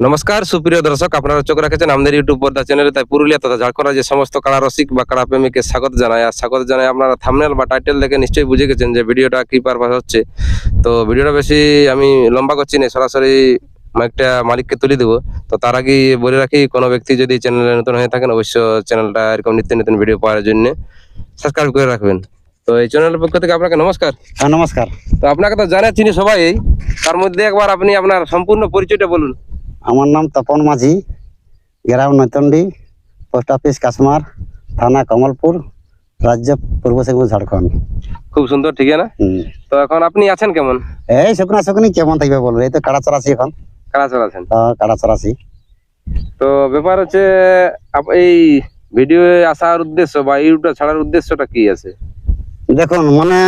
নমস্কার সুপ্রিয় দর্শক আপনারা চোখ রাখেছেন আমাদের ইউটিউব পর্দা চ্যানেলে তাই পুরুলিয়া তথা ঝাড়খণ্ড যে সমস্ত কাড়া রসিক বা কাড়া প্রেমীকে স্বাগত জানাই। আর স্বাগত জানাই আপনারা থামনেল বা টাইটেল দেখে নিশ্চয়ই বুঝে গেছেন যে ভিডিওটা কি পারপাস হচ্ছে। তো ভিডিওটা বেশি আমি লম্বা করছি না সরাসরি মাইকটা মালিককে তুলে দেবো। তো তার আগে বলে রাখি কোনো ব্যক্তি যদি চ্যানেলে নতুন হয়ে থাকেন অবশ্য চ্যানেলটা এরকম নিত্য নতুন ভিডিও পাওয়ার জন্য সাবস্ক্রাইব করে রাখবেন। তো এই চ্যানেলের পক্ষ থেকে আপনাকে নমস্কার। হ্যাঁ নমস্কার। তো আপনাকে তো জানা চিনি সবাই তার মধ্যে একবার আপনি আপনার সম্পূর্ণ পরিচয়টা বলুন। আমার নাম তপন মাঝি গ্রাম নৈতন্ডি পোস্ট অফিস কাশমার থানা কমলপুর রাজ্য পূর্ব সিংভূম ঝাড়খণ্ড। খুব সুন্দর ঠিক আছে না? তো এখন আপনি আছেন কেমন? এই শুকনা শুকনি কেমন থাকবে বলব এই তো কাড়া চড়াছি এখন। কারা চলাছেন হ্যাঁ, কাড়া চড়াছি তো ব্যাপার হচ্ছে এই ভিডিও আসার উদ্দেশ্য বা ইউটিউব ছাড়ার উদ্দেশ্যটা কি আছে? দেখুন মানে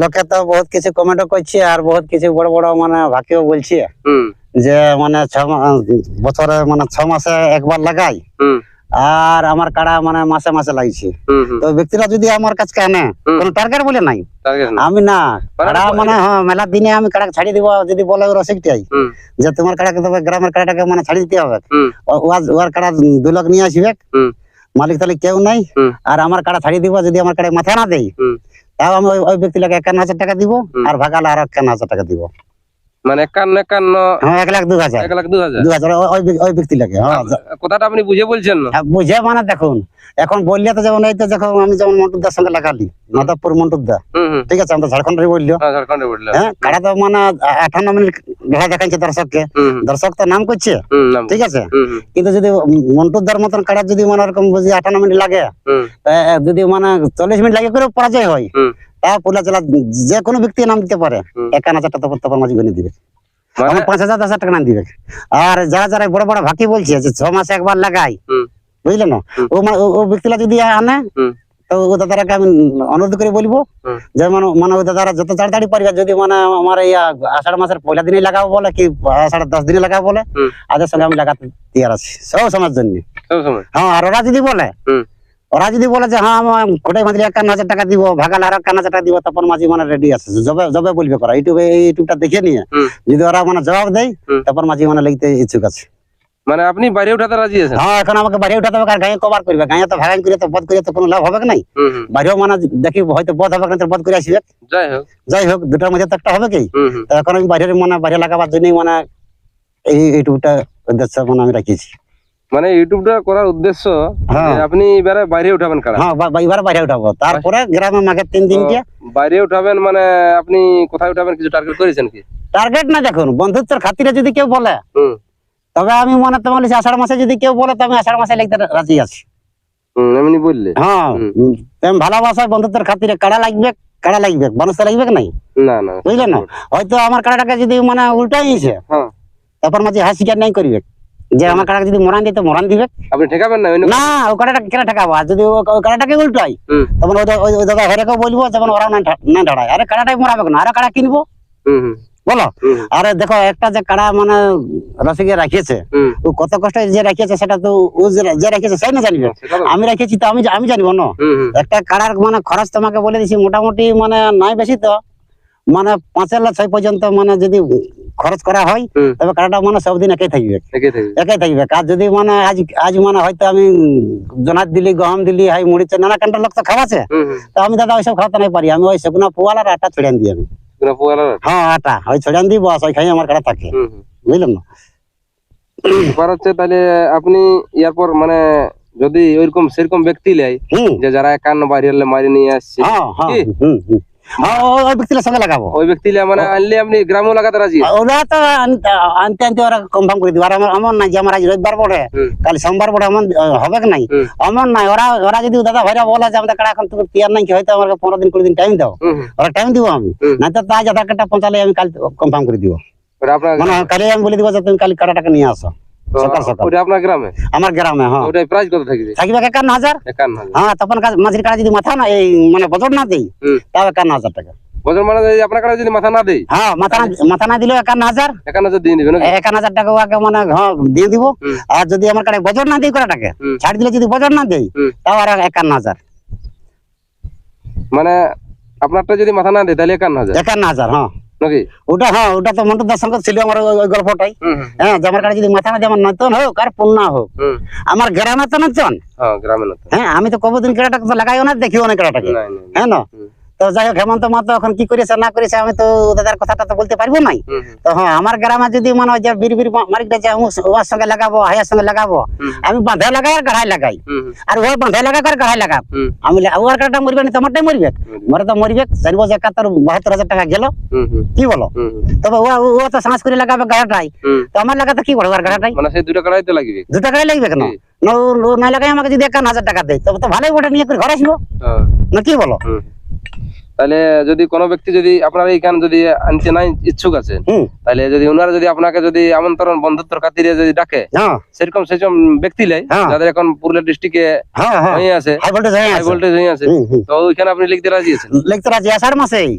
লোকে তো বহুত কিছু কমেন্টও করছে আর বহুত কিছু বড় বড় মানে ভাকিও বলছে। হুম। যে মানে ছ বছরে মানে ছ মাসে একবার লাগাই। আর আমার কাড়া মানে মাসে মাসে লাগছে তো ব্যক্তিরা যদি আমার কাছে আনে। কোনো টার্গেট বলে নাই? আমি না। কাড়া মানে হ্যাঁ মেলা দিনে আমি কাড়া ছাড়ি দিব যদি বলে রসিকটাই যে তোমার কাড়াকে তবে গ্রামের কাড়াটাকে মানে ছাড়ি দিতে হবে। হুম। ও- ওয়াজ- ওর কাড়া দু লাখ নিয়ে আসবে। মালিক তাহলে কেউ নাই। আর আমার কাড়া ছাড়ি দিব যদি আমার কাড়া মাথা না হুম। তাও আমি ওই- ওই ব্যক্তিটাকে একান্ন হাজার টাকা দিব আর ভাগালে আর একান্ন হাজার টাকা দিব। মানে একান্ন একান্ন হ্যাঁ এক লাখ দু হাজার। এক লাখ দু হাজার। দু হাজার ওই- ব্যক্তি- ব্যক্তিটাকে হ্যাঁ। কথাটা আপনি বুঝে বলছেন না। হ্যাঁ, বুঝে মানে দেখুন এখন বললে তো যেমন এই তো যখন আমি যেমন মন্টুদার সঙ্গে লাগালি মাধবপুর মন্টুদা ঠিক আছে আমরা ঝাড়খণ্ডের বলল। হ্যাঁ ঝাড়খণ্ডে বললাম হ্যাঁ কাড়া তো মানে আঠান্ন মিনিট ঘোড়া দেখাচ্ছে দর্শককে। দর্শক তো নাম করছে। ঠিক আছে? কিন্তু যদি মন্টুদার মতন কাড়া যদি মানে ওরকম বুঝি আঠান্ন মিনিট লাগে যদি মানে চল্লিশ মিনিট লাগে করে পরাজয় হয় তা পুলা যে কোনো ব্যক্তি নাম দিতে পারে। একান্ন হাজার টাকা তখন মাঝে গণে দিবে। মানে আমার পাঁচ হাজার দশ হাজার টাকা নাম দিবে। আর যারা যারা বড় বড় ভাকি বলছে যে ছ মাসে একবার লাগাই হুম। বুঝলে না? ও ও- ও ব্যক্তিরা যদি আনে তো ও দাদারাকে আমি অনুরোধ করে বলব যে মানে মানে ওই দাদারা যত তাড়াতাড়ি পারবে যদি মানে আমার এই আষাঢ় মাসের পয়লা দিনে লাগাবো বলে কি আষাঢ় দশ দিনে লাগাবো বলে আদের সঙ্গে আমি লাগাতে তৈরি আছি। সব সময়ের জন্য। হ্যাঁ আর ওরা যদি বলে ওরা যদি বলে যে হ্যাঁ আমার কোটাই মাঝে একান্ন হাজার টাকা দিব ভাগাল আর একান্ন হাজার টাকা দিব তখন মাঝি মানে রেডি আছে। জবে জবে বলবে করা। ইউটিউবে ইউটিউবটা দেখে নিয়ে যদি ওরা মানে জবাব দেয়। তখন মাঝি মানে লিখতে ইচ্ছুক আছে। মানে আপনি বাইরে উঠাতে রাজি আছেন? হ্যাঁ এখন আমাকে বাড়ি উঠাতে হবে আর গায়ে কভার করবে। গায়ে তো ভাগান করে তো বধ করে তো কোনো লাভ হবে হুম বাইরেও মানে দেখি হয়তো বধ হবে না বধ করে আসবে যাই হোক। যাই হোক দুটার মধ্যে তো একটা হবে কি? এখন আমি বাইরের মানে বাইরে লাগাবার জন্যই মানে এই ইউটিউবটা উদ্দেশ্য মানে আমি রাখিছি মানে ইউটিউবটা করার উদ্দেশ্য হ্যাঁ। আপনি এবারে বাইরে উঠাবেন কারা? হ্যাঁ এবার বাইরে উঠাবো। তারপরে গ্রামে মাঘে তিন দিনকে বাইরে উঠাবেন মানে আপনি কোথায় উঠাবেন কিছু টার্গেট করেছেন কি? টার্গেট না দেখুন বন্ধুত্বের খাতিরে যদি কেউ বলে হুম। তবে আমি মনে তো বলেছি আষাঢ় মাসে যদি কেউ বলে তো আমি আষাঢ় মাসে লিখতে রাজি আছি। এমনি বললে। হ্যাঁ প্রেম ভালোবাসায় বন্ধুত্বের খাতিরে কাড়া লাগবে কাড়া লাগবে? মানুষ লাগবে কি নাই? না না। বুঝলেন না? হয়তো আমার কাড়াটাকে যদি মানে উল্টাই নিছে হ্যাঁ। তারপর মাঝে হাসি নাই করবে। যে আমার যদি মরান মরান দিবে। আপনি ঠেকাবেন না? না ও কাড়াটাকে কেন ঠেকাবো? আর যদি ও ও কাড়াটাকে উল্টাই তখন ওই ওই- ওই দাদা বলব ওরাও না আরে কাড়াটাই মরাবে না আরে কাড়া কিনবো? বলো? আরে দেখো একটা যে কাড়া মানে রসিকে রাখিয়েছে ও কত কষ্ট যে রাখিয়েছে সেটা তো ও যে- রাখিয়েছে সেই না জানবে। আমি রেখেছি তো আমি আমি জানিব না। একটা কাড়ার মানে খরচ তোমাকে বলে দিছি মোটামুটি মানে নাই বেশি তো। মানে পাঁচের লাখ ছয় পর্যন্ত মানে যদি খরচ করা হয় তবে কাড়াটা মানে সবদিন একাই থাকবে। একে থাকবে। একাই থাকবে। আর যদি মানে আজ আজ মানে হয়তো আমি জনাত দিলি গহম দিলি হাই মুড়ি চা- নানা কান্টার লোক তো খাওয়াছে। তো আমি দাদা ওইসব খাওয়াতে নাই পারি। আমি ওই শুকনো পোয়াল আর আটা ছড়িয়ে দিই আমি? হ্যাঁ আটা। ওই ছড়িয়ে দিই বস ওই খাই আমার কাড়া থাকে। বুঝলেন না? ব্যাপার হচ্ছে তাহলে আপনি ইয়ার পর মানে যদি ওইরকম সেরকম ব্যক্তি লাই যে যারা একান্ন বাইরে মারি নিয়ে আসছে ওই- ব্যক্তির সঙ্গে লাগাবো। ওই ব্যক্তি মানে আনলে আপনি গ্রামও লাগাতে রাজি? ওরা তো আনতে আনতে ওরা কনফার্ম করে দিবে। আর আমার আমার নাই যে আমার আজ রবিবার পড়ে কাল সোমবার পড়ে আহ, হবে কি নাই? আমার নাই। ওরা ওরা যদি দাদা ভাইরা বলে যে আমাদের কাড়া এখন তুমি তিয়ার নাই কি হয়তো আমাকে পনেরো দিন কুড়ি দিন টাইম দাও। ওরা টাইম দিব আমি। না তো তাই আধার কার্ডটা পৌঁছালে আমি কাল কনফার্ম করে দিব। মানে কালে আমি বলে দিব যে তুমি কাল কাড়াটাকে নিয়ে আসো। সকাল সকাল ওটা আপনার গ্রামে? আমার গ্রামে হ্যাঁ। ওটাই প্রাইস কত থাকবে? থাকবে একান্ন হাজার। একান্ন হাজার। হ্যাঁ তখন কাজ- মাঝির কাড়া যদি মাথা না এই মানে বছর না দেই হুম। তাও একান্ন হাজার টাকা। বছর মানে যদি আপনার কাছে যদি মাথা না দেই? হ্যাঁ মাথা না মাথা না দিলেও একান্ন হাজার। একান্ন হাজার দিয়ে দিবেন একান্ন হাজার টাকা ওকে মানে হ্যাঁ দিয়ে দিব। হুম। আর যদি আমার কাছে বজর না দিই কটাকে হুম। ছাড় দিলে যদি বজর না দেই হুম। তাও আর একান্ন হাজার। মানে আপনারটা যদি মাথা না দেয় তাহলে একান্ন হাজার। একান্ন হাজার হ্যাঁ। না নাকি ওটা হ্যাঁ ওটা তো মন্টুদার সঙ্গে ছিল আমার ওই- গল্পটাই। হ্যাঁ যে আমার কাছে যদি মাথা না যেমন নতুন হোক আর পূর্ণা হোক আমার গ্রামে তো নতুন হ্যাঁ গ্রামে হ্যাঁ আমি তো কবদিন কেরাটাকে তো লাগাইও না দেখিও না নাই হ্যাঁ না। তো যাই হোক হেমন্ত মাতো এখন কি করেছে না করেছে আমি তো দাদার কথাটা তো বলতে পারব নাই। তো হ্যাঁ আমার গ্রামে যদি মনে হয় যে বীর বীর মারিকটা যে ওর সঙ্গে লাগাবো হাইয়ার সঙ্গে লাগাবো আমি বাঁধে লাগাই আর গাড়াই লাগাই। আর ও বাঁধে লাগাক আর গাড়াই হুম। আমি ওর কাটা মরবে না তোমারটাই মরবে। মরে তো মরবে চারি বছর একাত্তর বাহাত্তর হাজার টাকা গেল। কি বলো? তবে ও ও তো সাঁস করে লাগাবে গাড়াটাই। তো আমার লাগাতে কি করব আর গাড়াটাই মানে সেই দুটো কাড়াই তো লাগবে? দু টাকাই লাগবে কেন। না লাগাই আমাকে যদি একান্ন হাজার টাকা দেয় তবে তো ভালোই ওটা নিয়ে করে ঘরে আসব। হ্যাঁ, না কি বলো। তাহলে যদি কোনো ব্যক্তি যদি আপনার এইখানে যদি আনতে নাই ইচ্ছুক আছে তাহলে যদি ওনারা যদি আপনাকে যদি আমন্ত্রণ বন্ধুত্বর খাতিরে যদি ডাকে হ্যাঁ। সেরকম সেরকম ব্যক্তি লাই হ্যাঁ। যাদের এখন পুরুলিয়া ডিস্ট্রিক্টে হ্যাঁ হ্যাঁ। আছে হাই ভোল্টেজ হয়ে আছে। আছে। তো ওইখানে আপনি লিখতে রাজি আছেন? লিখতে রাজি আষাঢ় মাসেই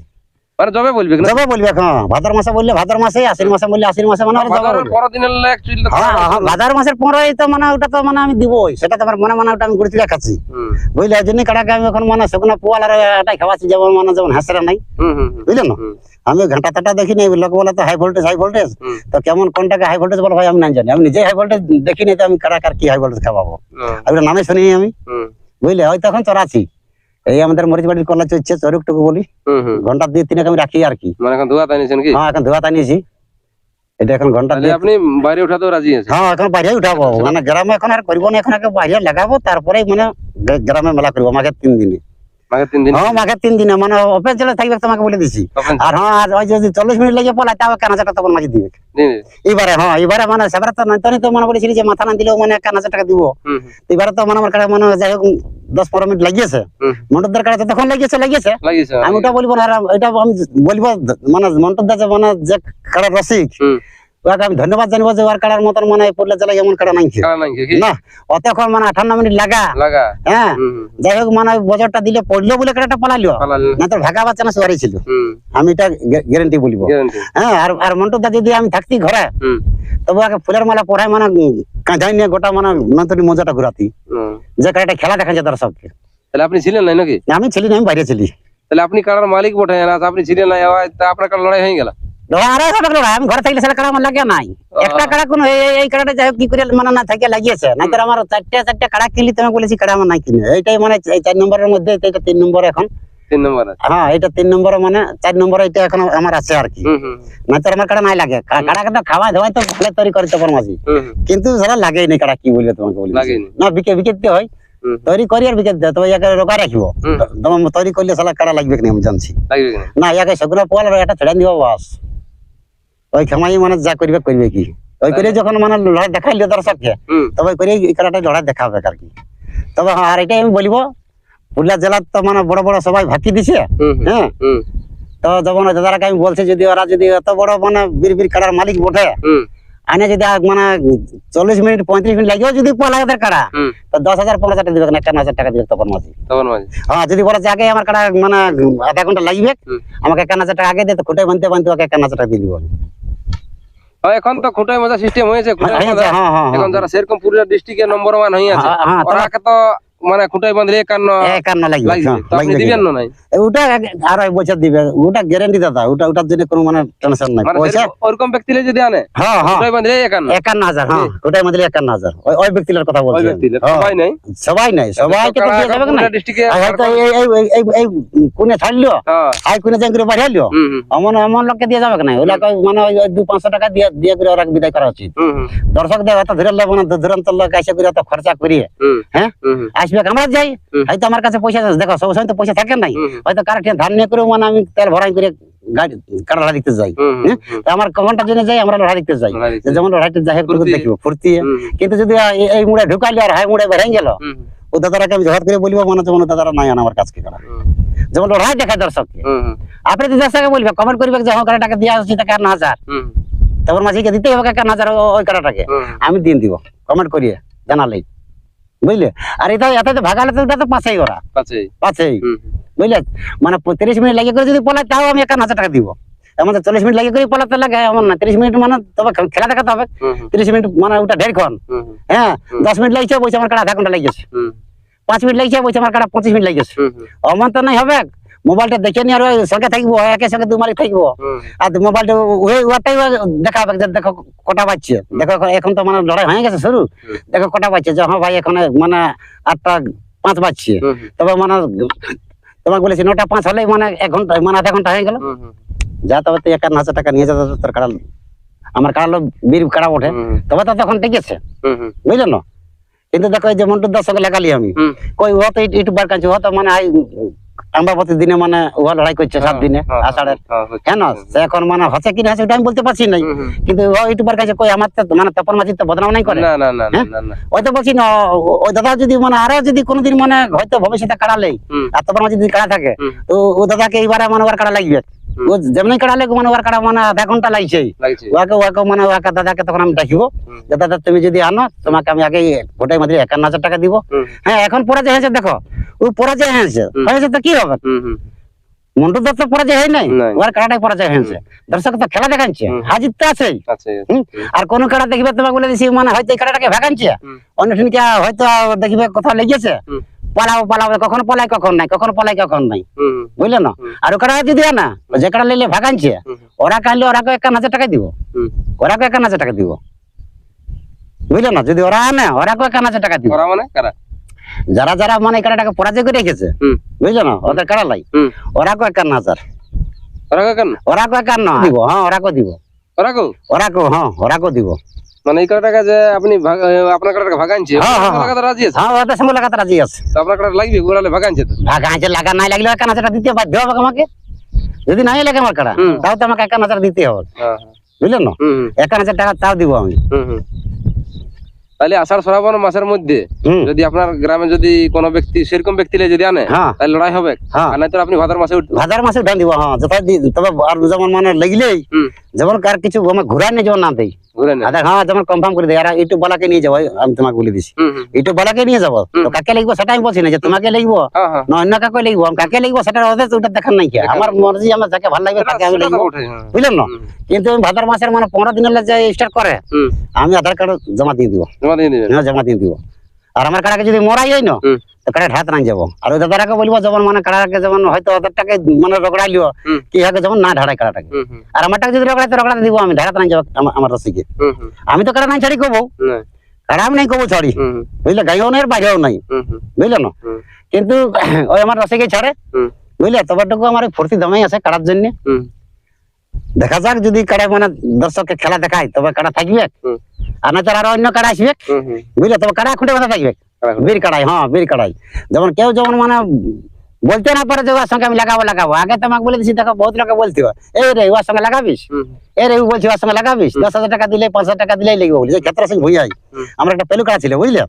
মানে জবে বলবে না যাব বলবে হ্যাঁ ভাদর মাসে বললে ভাদর মাসে আশ্বিন মাসে বললে আশ্বিন মাসে মানে আর যাব বাজারের বলবে। পরের দিনের অ্যাকচুয়ালি হ্যাঁ হ্যাঁ ভাদর মাসের পনেরোই তো মানে ওটা তো মানে আমি দিবই সেটা তো আমার মনে মনে ওটা আমি ঘুরতে দেখাচ্ছি বুঝলে এই কাটাকে আমি এখন মানে শুকনো পোয়াল আর এটাই খাওয়াচ্ছি যেমন মানে যেমন হাসরা নাই। হুম হুম হুম, বুঝলেন না? আমি ঘাটা টাটা দেখি নাই লোক বলে তো হাই ভোল্টেজ হাই ভোল্টেজ তো কেমন কোনটাকে হাই ভোল্টেজ বলো ভাই আমি না জানি। আমি নিজে হাই ভোল্টেজ দেখি নাই তো আমি কারাকার কি হাই ভোল্টেজ খাওয়াবো। আমি নামে শুনিনি আমি। বুঝলে হয়তো এখন চড়াচ্ছি। এই আমাদের মরিচ বাড়ির কলা চলছে চরুকটুকু বলি। ঘণ্টা দিয়ে তিনেক আমি রাখি আর কি। মানে এখন ধোয়া তানিয়েছেন কি? হ্যাঁ এখন ধোয়া টানিয়েছি এটা এখন ঘণ্টা দিয়ে আপনি বাইরে উঠাতেও রাজি আছেন? হ্যাঁ এখন বাইরে উঠাবো। মানে গ্রামে এখন আর করব না এখন আগে বাইরে লাগাবো তারপরে মানে গ্রামে মেলা করব আমাকে তিন দিনে। মাঘে তিন দিন? হ্যাঁ মানে অপেন চলে থাকবে তোমাকে বলে দিছি। আর হ্যাঁ আর ওই যদি চল্লিশ মিনিট লেগে পড়ায় তাও কেন হাজার টাকা তখন মাঝে দিবে? এবারে হ্যাঁ এবারে মানে সেবারে তো মনে যে মাথা না দিলেও মানে কেন হাজার টাকা দিব? এবারে তো মানে আমার কাছে মানে যাই হোক দশ পনেরো মিনিট লাগিয়েছে। হুম, মন্টুদার কাছে তখন লাগিয়েছে লাগিয়েছে। লাগিয়েছে আমি ওটা বলব না এটা আমি বলব মানে মন্টুদা যে মানে যে কাড়ার রসিক। ওকে আমি ধন্যবাদ জানব যে ওর কাড়ার মতন মানে পুরুলিয়া জেলায় এমন কাড়া নাই না অতক্ষণ মানে আঠান্ন মিনিট লাগা। হ্যাঁ যাই হোক মানে বজরটা দিলে পড়ল বলে কাড়াটা পালালো না তো ভাগা বাচ্চা না সুয়ারি ছিল। আমি এটা গ্যারেন্টি বলব। হ্যাঁ আর আর মন্টুদা যদি আমি থাকতি ঘরে তবে ওকে ফুলের মালা পড়ায় মানে কাঁধাই নিয়ে গোটা মানে নতুন মজাটা ঘুরাতি। যে কাড়াটা খেলা দেখা যায় দর্শককে তাহলে আপনি ছিলেন নাই নাকি? আমি ছিলি না আমি বাইরে ছিলি। তাহলে আপনি কারার মালিক বটে না আপনি ছিলেন আবার আপনার কার লড়াই হয়ে গেল। আরে সবাই লড়াই, আমি ঘরে থাকলে সেটা কাড়া আমার লাগে নাই। একটা কাড়া কোন এই এই- এই কাড়াটা যাই কি করে মানে না থাকে লাগিয়েছে। নাই আমার চারটে চারটে কাড়া কিনলি তুমি বলেছি কাড়া আমার নাই কিনে। এইটাই মানে চার নম্বরের মধ্যে এটা তিন নম্বর এখন। তিন নম্বর হ্যাঁ এটা তিন নম্বর মানে চার নম্বর এটা এখন আমার আছে আর কি। হুম, হুম, না তো আমার কাড়া নাই লাগে। কাড়া কাটা খাওয়া দাওয়াই তো ভালো তৈরি মাঝি কিন্তু সেটা লাগেই নাই কাড়া কি বলবে তোমাকে বলি না বিকে বিকে দিতে হয়। তৈরি করি আর বিকে দিতে হয়। তবে ইয়াকে রোগা রাখিব। তোমার তৈরি করলে সালা কাড়া লাগবে কি না আমি জানছি। না ইয়াকে শুকনো পোয়াল এটা ছেড়ে দিব বাস। ওই খামাই মানে যা করবে করবে কি? ওই করে যখন মানে লড়াই দেখাইলে দর্শককে তবে করে এই কারাটা লড়াই দেখাবে আর কি? তবে হ্যাঁ আর এটাই আমি বলব পুরুলিয়া জেলার তো মানে বড় বড় সবাই ভাকি দিছে হ্যাঁ। তো ওই দাদারাকে আমি বলছি যদি ওরা যদি এত বড় মানে বীর বীর কাড়ার মালিক বটে আনে যদি মানে চল্লিশ মিনিট পঁয়ত্রিশ মিনিট লাগেও যদি পলা ওদের কাড়া তো দশ হাজার পনেরো হাজার টাকা দিবে না একান্ন হাজার টাকা দিবে তখন মাঝে। হ্যাঁ যদি বলে যে আগে আমার কাড়া মানে আধা ঘণ্টা লাগবে আমাকে একান্ন হাজার টাকা আগে দিয়ে তো খুঁটে বানতে বানতে ওকে একান্ন হাজার টাকা দিয়ে দিব। হ্যাঁ, এখন তো খুঁটাই মজা সিস্টেম হয়েছে খুঁটাই হ্যাঁ মজা। হ্যাঁ হ্যাঁ এখন যারা সেরকম পুরুলিয়া ডিস্ট্রিক্টে নম্বর ওয়ান হয়ে আছে ওরাকে তো মানে খুঁটাই বাঁধলে একান্ন একান্ন লাগবে লাগবে। হ্যাঁ, তো আপনি লাগবে দিবেন না নাই? ওটা এক বছর দিবে ওটা গ্যারান্টি দাদা ওটা ওটার জন্য কোনো মানে টেনশন নাই। মানে পয়সা ওরকম ব্যক্তি যদি আনে হ্যাঁ হ্যাঁ। খুঁটাই বাঁধলে একান্ন। একান্ন হাজার হ্যাঁ মধ্যে একান্ন হাজার। ওই ওই ব্যক্তির কথা বলছি। হ্যাঁ, সবাই নাই? সবাই নাই সবাইকে তো দিয়ে যাবে না? এই এই কোনে ছাড়লো? হ্যাঁ। আই কোনে জাঙ্গিরে লোককে দিয়ে যাবে না? মানে ওই দু পাঁচশো টাকা দিয়ে দিয়ে করে ওরা বিদায় করা উচিত। হুম, হুম, দর্শক দেয় অত ধরে নেব না দুরন্ত লোক এসে করে অত খরচা করিয়ে হ্যাঁ? হুম, আমরা যাই। হয়তো আমার কাছে পয়সা দেখো সব সময় তো পয়সা থাকে নাই। হয়তো কার ধান নিয়ে করে মানে আমি তেল ভরাই করে গাড়ি দেখতে যাই। হ্যাঁ? আমার কমনটা জন্য যাই আমরা লড়াই দেখতে যাই। লড়াই দেখতে যে যেমন লড়াইতে যাই একটু দেখিব ফুর্তি। কিন্তু যদি এই- মুড়ে ঢুকাইলো আর হাই মুড়ে গেল ও দাদারাকে আমি করে বলব মানে যেমন দাদারা নাই আমার কাছকে করা। যেমন লড়াই দেখায় দর্শককে। আপনি তো দর্শককে বলবে কমেন্ট করবে যে হ্যাঁ টাকা দিয়ে আসছি আর না হাজার। মাঝিকে দিতে হবে এক হাজার ওই কাটাটাকে হুম, আমি দিন দিব। কমেন্ট করিয়ে জানালেই। বুঝলে? আর এটা এত তো ভাগালে তো এটা তো পাশেই ওরা। কাছেই। বুঝলে? মানে তিরিশ মিনিট লাগে করে যদি পলাই তাও আমি একান্ন হাজার টাকা দিব। আমাদের চল্লিশ মিনিট লাগে করে পলাতে লাগে এমন না। তিরিশ মিনিট মানে তবে খেলা দেখাতে হবে। তিরিশ মিনিট মানে ওটা হুম, হ্যাঁ দশ মিনিট লাগছে বলছে আমার কাটা আধা ঘণ্টা লাগিয়েছে। পাঁচ মিনিট লাগছে বলছে আমার কাটা পঁচিশ মিনিট লাগিয়েছে। অমন তো নাই হবে। মোবাইলটা দেখে নিয়ে আর সঙ্গে থাকব একে সঙ্গে দু মালিক থাকব আর মোবাইলটা ওই ওটাই দেখাবে যে দেখো কটা বাজছে। দেখো এখন- তো মানে লড়াই হয়ে গেছে শুরু। দেখো কটা বাজছে যে হ্যাঁ ভাই এখন মানে আটটা পাঁচ বাজছে। তবে মানে তোমাকে বলেছি নটা পাঁচ হলেই মানে এক ঘণ্টা মানে আধা ঘণ্টা হয়ে গেল। যা তবে তুই একান্ন হাজার টাকা নিয়ে যাবে তোর কাড়া আমার কাড়া বীর কাড়া ওঠে তবে তো তখন বুঝলেন? না কিন্তু দেখো এই যে মন্টুর সঙ্গে লাগালি আমি। কই ও তো ইউটিউবার কাছে ও তো মানে আই আম্বাবতী দিনে মানে উহা লড়াই করছে সাত দিনে হ্যাঁ, আষাঢ়ের। হ্যাঁ, কেন? সে এখন মানে হচ্ছে কি না হচ্ছে আমি বলতে পারছি নাই। কিন্তু ইউটিউবার কাছে কই আমার তো মানে তপন মাঝি তো বদনাম নাই করে? হ্যাঁ? ওই তো বলছি না ওই দাদা যদি মানে আরও যদি কোনোদিন মানে হয়তো ভবিষ্যতে কাড়া লেই আর তপন মাঝি যদি কাড়া থাকে তো ও দাদাকে এইবারে মানে ওর কাড়া লাগবে। ও যেমনি কাড়ালে মানে ওর কাড়া মানে আধা ঘণ্টা লাগছে। ওকে ওকে মানে ওকে দাদাকে তখন আমি ডাকিব। যে দাদা তুমি যদি আনো তোমাকে আমি আগে গোটাই মাঝে একান্ন হাজার টাকা দিব। হ্যাঁ এখন পরাজয় হয়েছে দেখো। ও পরাজয় হয়েছে। হয়েছে তো কি হবে? মন্টু দত্ত পরাজয় হয় নাই। ওর কাড়াটাই পরাজয় হয়েছে। দর্শক তো খেলা দেখাচ্ছে। হাজির তো আছে। আর কোন কাড়া দেখবে তোমাকে বলে দিছি মানে হয়তো এই কাড়াটাকে ভাগানছে। অন্য হয়তো দেখবে কোথাও লেগেছে। পালাও পালাও কখন পলাই কখন নাই কখন পলাই কখন নাই। বুঝলে না। আর ও কাড়া যদি না যে কাড়া লেলে ভাগানছে ওরা কাইলে ওরাকে একান্ন হাজার টাকা দিব। ওরাকে একান্ন হাজার টাকা দিব। বুঝলে না? যদি ওরা আনে ওরাকে একান্ন হাজার টাকা দিব। ওরা মানে কারা? যারা যারা মানে এই কাড়াটাকে পরাজয় করে রেখেছে। বুঝলে না? ওদের কাড়া লাই। ওরাকে একান্ন হাজার। ওরা কেন ওরাকে একান্ন দিব। হ্যাঁ ওরাকে দিব। ওরা কো? ওরাকে হ্যাঁ ওরাকে দিব। মানে এই টাকা যে আপনি আপনার কাটাকে ভাগানছে হ্যাঁ, হ্যাঁ, কাটা রাজি আছে? হ্যাঁ ওদের সঙ্গে লাগাতে রাজি আছে। তো আপনার কাটা লাগবে? গোড়ালে ভাগানছে তো। লাগা নাই লাগলে হাজার দিতে বাধ্য হবে আমাকে। যদি নাই লাগে আমার হুম। তাও তো আমাকে হাজার দিতে হবে। হ্যাঁ, হ্যাঁ। বুঝলেন না? একান্ন হাজার টাকা তাও দিব আমি। তাহলে আষাঢ় শ্রাবণ মাসের মধ্যে হুম। যদি আপনার গ্রামে যদি কোনো ব্যক্তি সেরকম ব্যক্তি যদি আনে হ্যাঁ। তাহলে লড়াই হবে। হ্যাঁ। আর নয়তো আপনি ভাদ্র মাসে হাজার মাসে উঠান দিব হ্যাঁ। যথা তবে আর যেমন মানে লাগলেই যেমন কার কিছু আমার ঘুরাই নিয়ে যেমন না দেই। আচ্ছা হ্যাঁ যেমন কনফার্ম করে দেয় আর ইউটিউব বালাকে নিয়ে যাব আমি তোমাকে বলে দিছি। হুম, হুম। ইউটিউব বালাকে নিয়ে যাব? তো কাকে লিখব সেটা আমি বলছি না যে তোমাকে লিখব? হ্যাঁ, হ্যাঁ। না অন্য কাকে লিখব? কাকে লিখব সেটা ওদের ওটা দেখার নাই কি? আমার মর্জি আমার যাকে ভালো লাগবে তাকে আমি লিখব। বুঝলেন না? কিন্তু আমি ভাদ্র মাসের মানে পনেরো দিন হলে যে স্টার্ট করে আমি আধার কার্ড জমা দিয়ে দিব। জমা দিয়ে হ্যাঁ, জমা দিয়ে দিব। আর আমার কাড়াকে যদি মরাই হয় না তো কাড়া ঢাত নাই যাব। আর ওই দাদারাকে বলব যেমন মানে কাড়াকে যেমন হয়তো ওদের মানে রগড়াইলিও কি না ঢাড়াই কাড়াটাকে। আর রগড়াতে দিব আমি ঢাড়াতে নাই যাব আমার- আমার রসিকে হুম, হুম। আমি তো কাড়া নাই ছাড়ি কবো। কাড়া আমি নাই কবো ছাড়ি। বুঝলে গাইও নাই বাইরেও নাই। বুঝলে না? কিন্তু ওই আমার রসিকে ছাড়ে। বুঝলে তবেটুকু আমার ফুর্তি দমেই আছে কাড়ার জন্য। দেখা যাক যদি কাড়া মানে দর্শককে খেলা দেখায় তবে কাড়া থাকবে? আর না আরও অন্য কাড়া আসবে। বুঝলে? তবে কাড়া খুঁটে কথা থাকবে? বীর কাড়াই হ্যাঁ বীর কাড়াই। যেমন কেউ যেমন মানে বলতে না পারে যে ওর সঙ্গে আমি লাগাবো লাগাবো। আগে তো আমাকে বলে দিছি দেখো বহুত লোকে বলতে এই রে ওর সঙ্গে লাগাবিস? এই রে বলছি ওর সঙ্গে লাগাবিস? দশ হাজার টাকা দিলে পাঁচ হাজার টাকা দিলেই লাগবে বলি যে ক্ষেত্র সিং ভুইয়াই। আমার একটা পেলু কাড়া ছিল বুঝলে?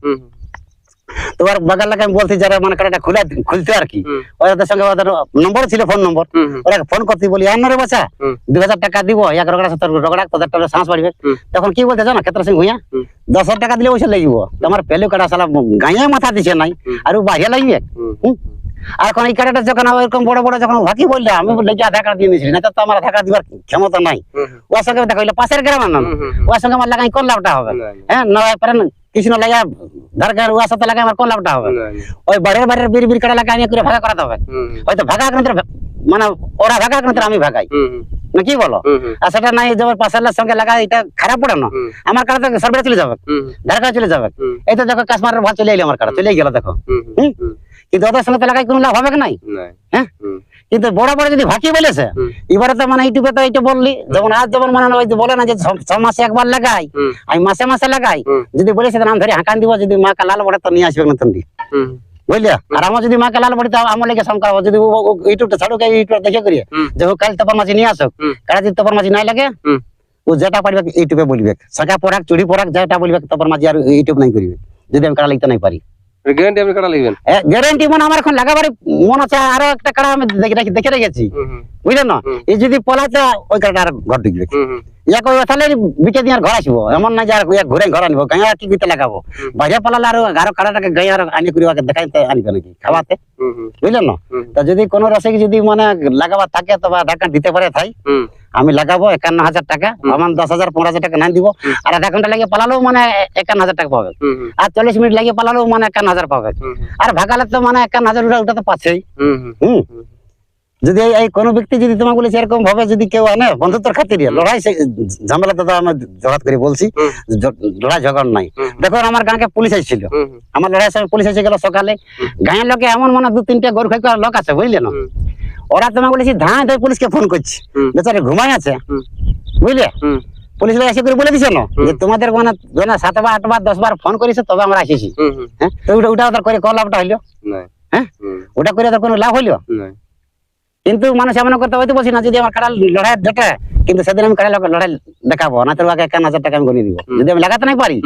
হুম, তো ওর বাগান লাগে আমি বলছি যারা মানে কাড়াটা খুলে খুলতে আর কি। ওদের সঙ্গে ওদের নম্বর ছিল ফোন নম্বর ওরা ফোন করতে বলি বাচ্চা দুই হাজার টাকা দিব এক রগড়া সত্তর রগড়া তোদের টাকা বাড়বে। তখন কি বলতে জানো ক্ষেত্র সিং হুম। দশ হাজার টাকা দিলে ওইসে লাগবে। তোমার পেলু কাটা সালা গাঁয়ে মাথা দিছে নাই আর ও বাহিয়া লাগবে। আর এখন এই কাটাটা যখন ওরকম বড় বড় যখন ভাকি বললে আমি যে আধার কার্ড দিয়ে দিয়েছিলি না তো আমার আধার কার্ড দিবার ক্ষমতা নাই। ওর সঙ্গে দেখা পাশের গ্রামের। ওর সঙ্গে আমার লাগাই কোন লাভটা হবে? না, হ্যাঁ নয় পারেন কৃষ্ণ লাগা ধার কার্ড ওর সাথে লাগাই আমার কোন লাভটা হবে। ওই বাড়ির বাড়ির বিড় বিড় কাটা লাগা আমি করে ভাগা করাতে হবে। হয়তো ভাগা কিন্তু মানে ওরা ভাগা কিন্তু আমি ভাগাই। না কি বলো? আর সেটা নাই যেমন পাশের সঙ্গে লাগা এটা খারাপ পড়ে না। আমার কাটা তো সরবরাহ চলে যাবে। ধার কার্ড চলে যাবে। এই তো দেখো কাশ্মীরের ভাগ চলে এলো আমার কাটা চলে গেল দেখো। কিন্তু ওদের সঙ্গে তো লাগাই কোনো লাভ হবে কি নাই? হ্যাঁ? কিন্তু বড় বড় যদি ভাকি বলেছে এবারে তো মানে ইউটিউবে তো এইটা বললি যেমন আজ যেমন মানে ওই বলে না যে ছ- মাসে একবার লাগাই আমি মাসে মাসে লাগাই যদি বলেছে নাম ধরে হাঁকান দিব যদি মা লাল বড়ে তো নিয়ে আসবে নতুন দি হুম, আর আমার যদি মাকে লাল বড়ি আমার লেগে শঙ্কা যদি ইউটিউবটা ছাড়ুক ইউটিউব দেখে করিয়ে হুম। যে কাল তপর মাঝি নিয়ে আসুক। কারা যদি তপর মাঝি নাই লাগে ও যেটা পারবে ইউটিউবে বলবে। সাকা পরাক চুড়ি পরাক যেটা বলবে তপর মাঝি আর ইউটিউব নাই করিবে। যদি আমি কারা লিখতে নাই পারি। গ্যারান্টি আপনি কাটা লিখবেন? গ্যারান্টি মানে আমার এখন লাগাবার মন আছে আরও একটা কাড়া আমি দেখে দেখে রেখেছি। বুঝলেন না? এই যদি পলাতে ওই কারণে আর ঘর ঢুকবে ইয়া কই তাহলে বিকে দিয়ে ঘর আসব। এমন না যে আর ইয়া ঘুরে ঘর আনব। গাঁয়া কি কিতে লাগাবো। বাজে পালালে আর আরও কাড়াটাকে গাঁয়া আর আনি করি ওকে দেখাইতে আনবে নাকি খাওয়াতে। বুঝলেন না। তো যদি কোনো রসিক যদি মানে লাগাবার থাকে তবে আধার কার্ড দিতে পারে তাই? আমি লাগাবো একান্ন হাজার টাকা আমার দশ হাজার পনেরো হাজার টাকা নাই দিব আর আধা ঘণ্টা লাগিয়ে পালালেও মানে একান্ন হাজার টাকা পাবে আর চল্লিশ মিনিট লাগিয়ে পালালেও মানে একান্ন হাজার পাবে আর ভাগালে তো মানে একান্ন হাজার ওটা তো পাচ্ছেই হুম। যদি এই- কোনো ব্যক্তি যদি তোমাকে বলেছে এরকম ভাবে যদি কেউ আনে বন্ধুত্বর খাতিরে লড়াই সে- ঝামেলা তো আমি জড়াত করে বলছি লড়াই ঝগড় নাই। দেখো আমার গাঁকে পুলিশ হুম, আমার লড়াই পুলিশ এসে গেল সকালে। গাঁয়ের লোকে এমন মানে দু তিনটে গরু খাই লোক আছে বুঝলে না। ওরা তোমাকে বলেছি ধান ধরে পুলিশকে ফোন করছি। বেচারে ঘুমাই আছে। বুঝলে? পুলিশ লোক এসে করে বলে দিছে না যে তোমাদের মানে সাতবার আটবার দশবার ফোন করেছে তবে আমরা হ্যাঁ? তো ওটা ওটা ওদের করে কল লাভটা হইল। হ্যাঁ? ওটা করে ওদের কোনো লাভ হইল? কিন্তু মানুষ এমন করতে হয়তো বলছি না যদি আমার লড়াই যেটা কিন্তু সেদিন আমি কাড়া লড়াই দেখাবো না তোর আগে একান্ন হাজার টাকা আমি গণিয়ে দিব। যদি আমি লাগাতে নাই পারি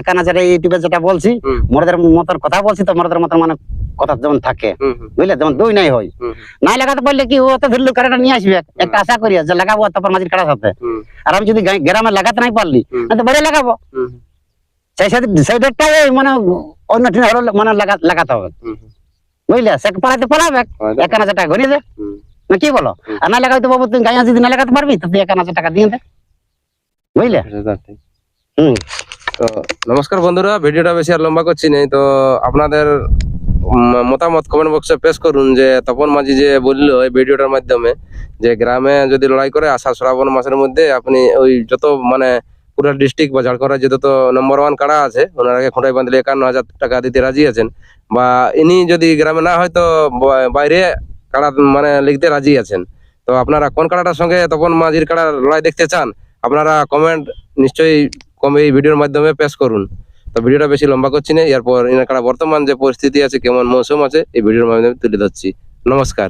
একান্ন হাজার ইউটিউবে যেটা বলছি। মরদের মতন কথা বলছি তো মরদের মতন মানে কথা যেমন থাকে। বুঝলে? যেমন দুই নাই হয়। নাই লাগাতে পারলে কি ও তো ধরলো কাড়াটা নিয়ে আসবে? একটা আশা করি যে লাগাবো তারপর মাঝির কাড়ার সাথে। আর আমি যদি গ্রামে লাগাতে নাই পারলি তো বাড়ি লাগাবো। সেই সাথে সেই মানে অন্য টিনে হলো মানে লাগাতে হবে। বুঝলে? সে পালাতে পালাবে হয়তো। হাজার টাকা গণিয়ে দে। না কি বলো? আর না লাগাইতে বাবু তুই গাঁয়া যদি না লাগাতে পারবি তো তুই একান্ন হাজার টাকা দিয়ে দে। বুঝলে? হুম। তো নমস্কার বন্ধুরা ভিডিওটা বেশি আর লম্বা করছি নেই তো আপনাদের মতামত কমেন্ট বক্সে পেশ করুন যে তপন মাঝি যে বলল এই ভিডিওটার মাধ্যমে যে গ্রামে যদি লড়াই করে আষাঢ় শ্রাবণ মাসের মধ্যে আপনি ওই যত মানে পুরো ডিস্ট্রিক্ট বা ঝাড়খণ্ড রাজ্যে যত নম্বর ওয়ান কাড়া আছে, ওনারাকে খুঁটাই বাঁধলে একান্ন হাজার টাকা দিতে রাজি আছেন। বা ইনি যদি গ্রামে না হয় তো বাইরে কাড়া মানে লিখতে রাজি আছেন। তো আপনারা কোন কাড়াটার সঙ্গে তপন মাঝির কাড়া লড়াই দেখতে চান, আপনারা কমেন্ট নিশ্চয়ই কম এই ভিডিওর মাধ্যমে পেশ করুন। তো ভিডিওটা বেশি লম্বা করছি না, এরপর এনার বর্তমান যে পরিস্থিতি আছে, কেমন মৌসুম আছে, এই ভিডিওর মাধ্যমে তুলে ধরছি। নমস্কার।